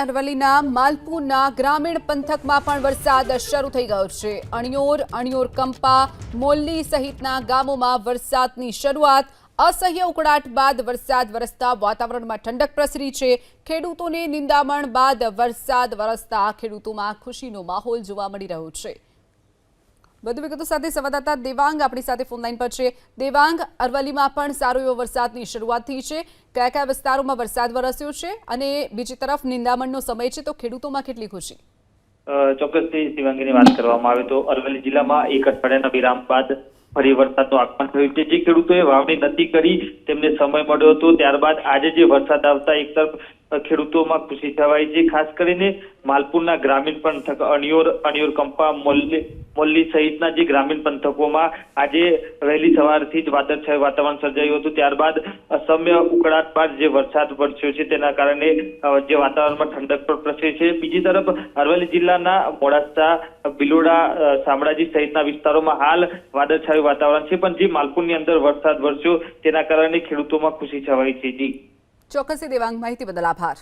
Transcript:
અરવલ્લીના માલપુરના ગ્રામીણ પંથકમાં પણ વરસાદ શરૂ થઈ ગયો છે. અણિયોર અણિયોર કંપા, મોલ્લી સહિતના ગામોમાં વરસાદની શરૂઆત, અસહ્ય ઉકળાટ બાદ વરસાદ વરસતા વાતાવરણમાં ઠંડક પ્રસરી છે. ખેડૂતોને નિંદામણ બાદ વરસાદ વરસતા ખેડૂતોમાં ખુશીનો માહોલ જોવા મળી રહ્યો છે. વધુ વિગતો સાથે સંવાદદાતા દેવાંગ આપણી સાથે ફોનલાઈન પર છે. દેવાંગ, અરવલ્લીમાં પણ સારો એવો વરસાદની શરૂઆત થઈ છે. કયા કયા વિસ્તારોમાં વરસાદ વરસ્યો છે? અને બીજી તરફ નિંદામણનો સમય છે તો ખેડૂતોમાં કેટલી ખુશી? ચોક્કસ ચોક્કસથી શિવાંગીની વાત કરવામાં આવે તો અરવલ્લી જિલ્લામાં એક અઠવાડિયાના વિરામ બાદ ફરી વરસાદનું આગમન થયું છે. જે ખેડૂતોએ વાવણી નથી કરી, તેમને સમય મળ્યો હતો. ત્યારબાદ આજે જે વરસાદ આવતા એક તરફ ખેડૂતોમાં ખુશી છવાઈ છે. ખાસ કરીને માલપુરના ગ્રામીણ પણ અણિયોર અણિયોર કંપા, મોલ્લી મોલ્લી સહિતના જે ગ્રામીણ પંથકોમાં આજે વહેલી સવારથી જ વાદળછાયું વાતાવરણ સર્જાયું હતું. ત્યારબાદ અસમ્ય ઉકળાટ બાદ જે વરસાદ વરસ્યો છે તેના કારણે જે વાતાવરણમાં ઠંડક પણ પ્રસરી છે. બીજી તરફ અરવલ્લી જિલ્લાના મોડાસા, બિલોડા શામળાજી સહિતના વિસ્તારોમાં હાલ વાદળછાયું વાતાવરણ છે. પણ જે માલપુરની અંદર વરસાદ વરસ્યો તેના કારણે ખેડૂતોમાં ખુશી છવાઈ છે. જી. ચોક્કસ દેવાંગ માહિતી બદલ આભાર.